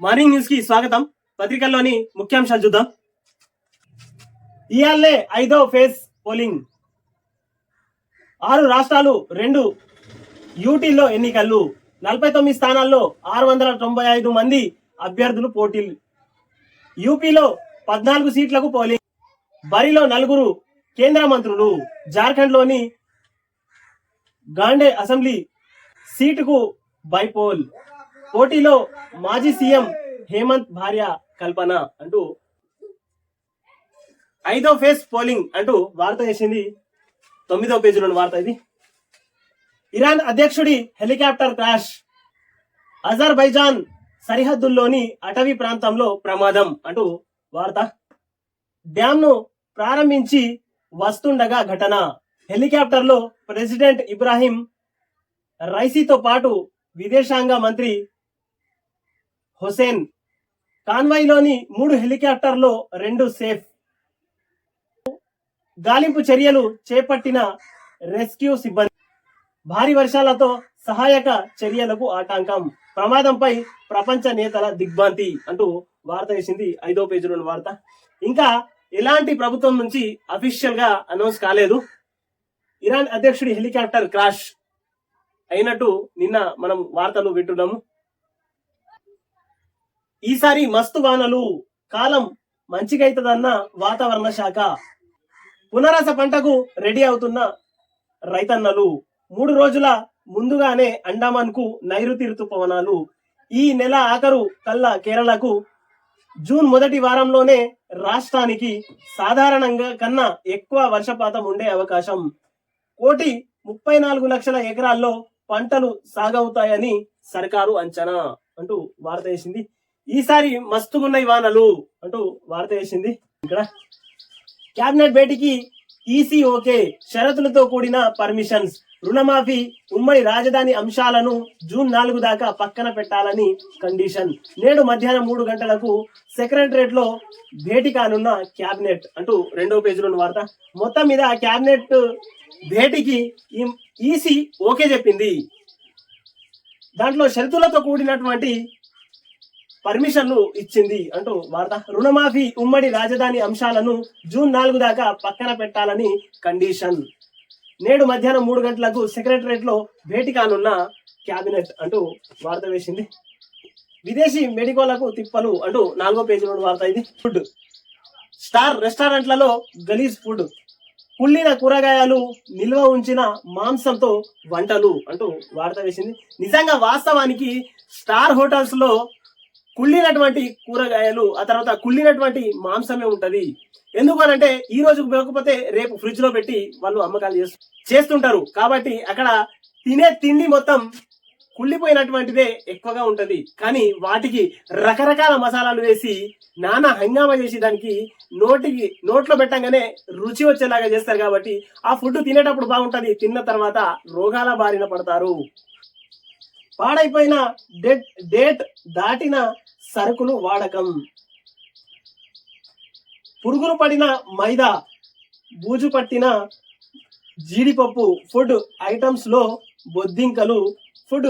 Morning న్యూస్కి స్వాగతం. పత్రికల్లోని ముఖ్యాంశాలు చూద్దాం. ఇయాలే ఐదో ఫేజ్ పోలింగ్. ఆరు రాష్ట్రాలు రెండు యూటీల్లో ఎన్నికలు. నలభై తొమ్మిది స్థానాల్లో ఆరు వందల తొంభై ఐదు మంది అభ్యర్థులు పోటీలు యూపీలో పద్నాలుగు సీట్లకు పోలింగ్. బరిలో నలుగురు కేంద్ర మంత్రులు. జార్ఖండ్లోని గాండే అసెంబ్లీ సీటుకు బైపోల్. పోటీలో మాజీ సీఎం హేమంత్ భార్య కల్పన అంటూ ఐదో ఫేజ్ పోలింగ్ అంటూ వార్త వేసింది. తొమ్మిదో పేజీలోని వార్త ఇది. ఇరాన్ అధ్యక్షుడి హెలికాప్టర్ క్రాష్. అజర్బైజాన్ సరిహద్దుల్లోని అటవీ ప్రాంతంలో ప్రమాదం అంటూ వార్త. డ్యామ్ను ప్రారంభించి వస్తుండగా ఘటన. హెలికాప్టర్లో ప్రెసిడెంట్ ఇబ్రాహీం రైసీతో పాటు విదేశాంగ మంత్రి హుసేన్ కాన్వాయ్లోని మూడు హెలికాప్టర్లో రెండు సేఫ్. గాలింపు చర్యలు చేపట్టిన రెస్క్యూ సిబ్బంది. భారీ వర్షాలతో సహాయక చర్యలకు ఆటంకం. ప్రమాదంపై ప్రపంచ నేతల దిగ్భ్రాంతి అంటూ వార్త వేసింది ఐదో పేజీలోని వార్త. ఇంకా ఎలాంటి ప్రభుత్వం నుంచి అఫీషియల్గా అనౌన్స్ కాలేదు. ఇరాన్ అధ్యక్షుడి హెలికాప్టర్ క్రాష్ అయినట్టు నిన్న మనం వార్తలు వింటున్నాము. ఈసారి మస్తు వానలు కాలం మంచిగైతదన్న వాతావరణ శాఖ. పునరాస పంటకు రెడీ అవుతున్న రైతన్నలు మూడు రోజుల ముందుగానే అండమాన్కు నైరుతి ఋతుపవనాలు ఈ నెల ఆఖరు కల్లా కేరళకు జూన్ మొదటి వారంలోనే రాష్ట్రానికి సాధారణంగా కన్నా ఎక్కువ వర్షపాతం ఉండే అవకాశం. కోటి ముప్పై నాలుగు లక్షల ఎకరాల్లో పంటలు సాగవుతాయని సర్కారు అంచనా అంటూ వార్త వేసింది. ఈసారి మస్తుగున్నాయి వానలు అంటూ వార్త వేసింది. ఇక్కడ కేబినెట్ భేటీకి ఈసీ ఓకే షరతులతో కూడిన పర్మిషన్స్ రుణమాఫీ ఉమ్మడి రాజధాని అంశాలను జూన్ నాలుగు దాకా పక్కన పెట్టాలని కండిషన్. నేడు మధ్యాహ్నం మూడు గంటలకు సెక్రటరేట్లో భేటీ కానున్న క్యాబినెట్ అంటూ రెండో పేజీలోని వార్త. మొత్తం మీద క్యాబినెట్ భేటీకి ఈసీ ఓకే చెప్పింది. దాంట్లో షరతులతో కూడినటువంటి పర్మిషన్లు ఇచ్చింది అంటూ వార్త. రుణమాఫీ ఉమ్మడి రాజధాని అంశాలను జూన్ నాలుగు దాకా పక్కన పెట్టాలని కండిషన్. నేడు మధ్యాహ్నం మూడు గంటలకు సెక్రటరేట్లో భేటీ కానున్న క్యాబినెట్ అంటూ వార్త వేసింది. విదేశీ మెడికోలకు తిప్పలు అంటూ నాలుగో పేజీలో వార్త ఇది. ఫుడ్. స్టార్ రెస్టారెంట్లలో గలీజ్ ఫుడ్. కుళ్ళిన కూరగాయలు నిల్వ ఉంచిన మాంసంతో వంటలు అంటూ వార్త వేసింది. నిజంగా వాస్తవానికి స్టార్ హోటల్స్లో కుళ్ళినటువంటి కూరగాయలు ఆ తర్వాత కుళ్ళినటువంటి మాంసమే ఉంటుంది. ఎందుకనంటే ఈ రోజు పోకపోతే రేపు ఫ్రిడ్జ్లో పెట్టి వాళ్ళు అమ్మకాలు చేస్తు చేస్తుంటారు. కాబట్టి అక్కడ తినే తిండి మొత్తం కుళ్ళిపోయినటువంటిదే ఎక్కువగా ఉంటుంది. కానీ వాటికి రకరకాల మసాలాలు వేసి నానా హంగామా చేసి దానికి నోటికి నోట్లో పెట్టంగానే రుచి వచ్చేలాగా చేస్తారు కాబట్టి ఆ ఫుడ్ తినేటప్పుడు బాగుంటుంది. తిన్న తర్వాత రోగాల బారిన పడతారు. పాడైపోయిన డేట్ డేట్ దాటిన సరుకులు వాడకం. పురుగులు పడిన మైదా బూజు పట్టిన జీడిపప్పు ఫుడ్ ఐటమ్స్లో బొద్దింకలు ఫుడ్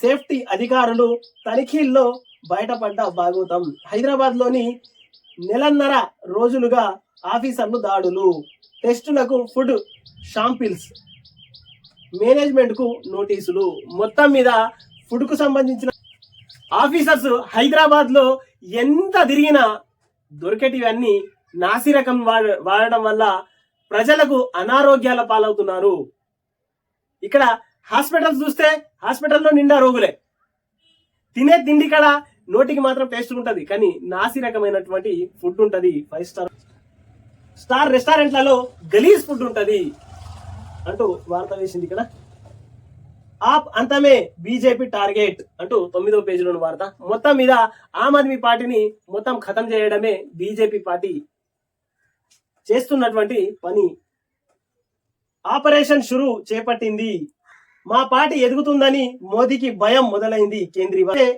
సేఫ్టీ అధికారులు తనిఖీల్లో బయటపడ్డ భాగవతం హైదరాబాద్లోని నెలన్నర రోజులుగా ఆఫీసర్లు దాడులు. టెస్టులకు ఫుడ్ షాంపిల్స్ మేనేజ్మెంట్కు నోటీసులు. మొత్తం మీద ఫుడ్కు సంబంధించిన ఆఫీసర్స్ హైదరాబాద్లో ఎంత తిరిగినా దొరికేటివన్నీ నాసిరకం వాడ- వాడడం వల్ల ప్రజలకు అనారోగ్యాల పాలవుతున్నారు. ఇక్కడ హాస్పిటల్స్ చూస్తే హాస్పిటల్లో నిండా రోగులే. తినే తిండి కడ నోటికి మాత్రం టేస్ట్ ఉంటుంది కానీ నాసి రకమైనటువంటి ఫుడ్ ఉంటుంది ఫైవ్ స్టార్. స్టార్ రెస్టారెంట్లలో గలీజ్ ఫుడ్ ఉంటుంది అంటూ వార్త వేసింది ఇక్కడ. ఆప్ అంతమే బీజేపీ టార్గెట్ అంటూ తొమ్మిదో పేజీలోని వార్త. మొత్తం మీద ఆమ్ ఆద్మీ పార్టీని మొత్తం ఖతం చేయడమే బీజేపీ పార్టీ చేస్తున్నటువంటి పని. ఆపరేషన్ షురు చేపట్టింది. మా పార్టీ ఎదుగుతుందని మోదీకి భయం మొదలైంది కేంద్రీయ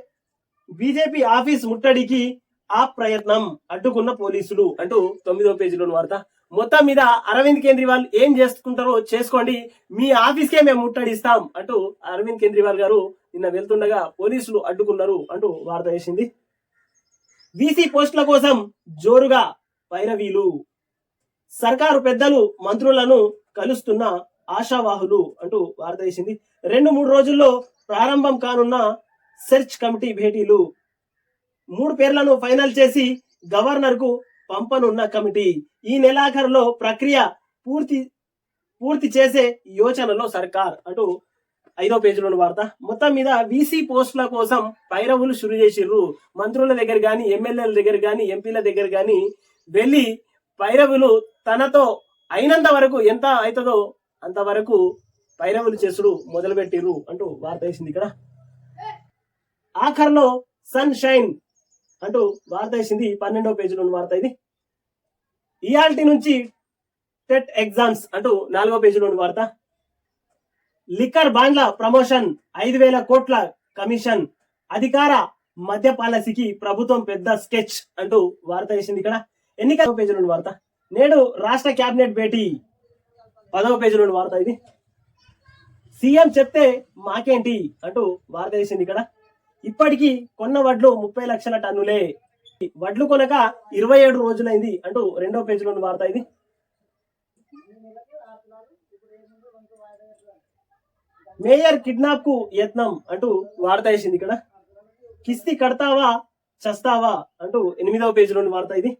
బీజేపీ ఆఫీస్ ముట్టడికి ఆ ప్రయత్నం అడ్డుకున్న పోలీసులు అంటూ తొమ్మిదో పేజీలోని వార్త. మొత్తం మీద అరవింద్ కేజ్రీవాల్ ఏం చేసుకుంటారో చేసుకోండి. మీ ఆఫీస్కే మేము ముట్టడిస్తాం అంటూ అరవింద్ కేజ్రీవాల్ గారు నిన్న వెళ్తుండగా పోలీసులు అడ్డుకున్నారు అంటూ వార్త వేసింది. వీసీ పోస్టుల కోసం జోరుగా పైరవీలు. సర్కారు పెద్దలు మంత్రులను కలుస్తున్న ఆశావాహులు అంటూ వార్త వేసింది. రెండు మూడు రోజుల్లో ప్రారంభం కానున్న సెర్చ్ కమిటీ భేటీలు. మూడు పేర్లను ఫైనల్ చేసి గవర్నర్కు పంపనున్న కమిటీ ఈ నెలాఖరులో ప్రక్రియ పూర్తి పూర్తి చేసే యోచనలో సర్కార్. అంటూ ఐదో పేజీలోని వార్త. మొత్తం మీద వీసీ పోస్టుల కోసం పైరవులు షురు చేసిర్రు. మంత్రుల దగ్గర గాని ఎమ్మెల్యేల దగ్గర గాని ఎంపీల దగ్గర గాని వెళ్ళి పైరవులు తనతో అయినంత వరకు ఎంత అవుతుందో అంతవరకు పైరవులు చేసుడు మొదలుపెట్టిర్రు అంటూ వార్త వేసింది ఇక్కడ. ఆఖర్లో సన్ షైన్ అంటూ వార్త వేసింది పన్నెండో ఉన్న వార్త ఇది. ఇయాల్టీ నుంచి టెట్ ఎగ్జామ్స్ అంటూ నాలుగో పేజీలోని వార్త. లిక్కర్ బాండ్ల ప్రమోషన్ ఐదు వేల కోట్ల కమిషన్ అధికార మద్య పాలసీకి ప్రభుత్వం పెద్ద స్కెచ్ అంటూ వార్త వేసింది ఇక్కడ. ఎన్నికల పేజీలోని వార్త. నేడు రాష్ట్ర కేబినెట్ భేటీ. పదవ పేజీలోని వార్త ఇది. సీఎం చెప్తే మాకేంటి అంటూ వార్త వేసింది ఇక్కడ. ఇప్పటికీ కొన్న వడ్లు ముప్పై లక్షల టన్నులే. వడ్లు కొనక ఇరవై ఏడు రోజులైంది అంటూ రెండో పేజీలోని వార్త ఇది. మేయర్ కిడ్నాప్కు యత్నం అంటూ వార్త వేసింది ఇక్కడ. కిస్తీ కడతావా చస్తావా అంటూ ఎనిమిదవ పేజీలోని వార్త ఇది.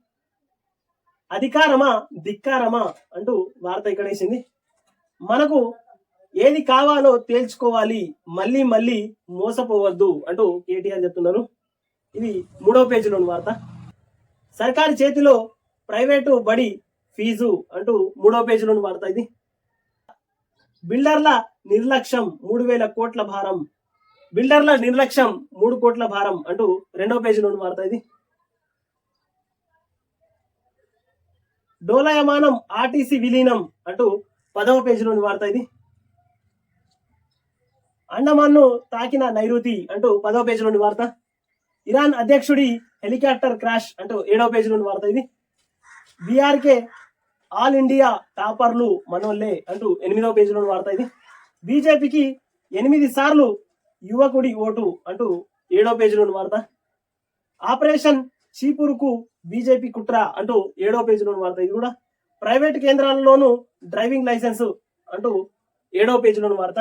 అధికారమా ధిక్కారమా అంటూ వార్త ఇక్కడ వేసింది. మనకు ఏది కావాలో తేల్చుకోవాలి మళ్ళీ మళ్ళీ మోసపోవద్దు అంటూ కేటీఆర్ చెప్తున్నారు. ఇది మూడవ పేజీలోని వార్త. సర్కారు చేతిలో ప్రైవేటు బడి ఫీజు అంటూ మూడవ పేజీలోని వార్త ఇది. బిల్డర్ల నిర్లక్ష్యం మూడు వేల కోట్ల భారం. బిల్డర్ల నిర్లక్ష్యం మూడు కోట్ల భారం అంటూ రెండవ పేజీలోని వార్త ఇది. డోలయమానం ఆర్టీసీ విలీనం అంటూ పదవ పేజీలోని వార్త ఇది. అండమాన్ను తాకిన నైరుతి అంటూ పదవ పేజీలోని వార్త. ఇరాన్ అధ్యక్షుడి హెలికాప్టర్ క్రాష్ అంటూ ఏడవ పేజీలోని వార్త ఇది. బీఆర్కే ఆల్ ఇండియా టాపర్లు మనోళ్ళే అంటూ ఎనిమిదో పేజీలోని వార్త ఇది. బీజేపీకి ఎనిమిది సార్లు యువకుడి ఓటు అంటూ ఏడో పేజీలోని వార్త. ఆపరేషన్ చీపురుకు బీజేపీ కుట్ర అంటూ ఏడో పేజీలోని వార్త ఇది కూడా. ప్రైవేట్ కేంద్రాలలోనూ డ్రైవింగ్ లైసెన్స్ అంటూ ఏడో పేజీలోని వార్త.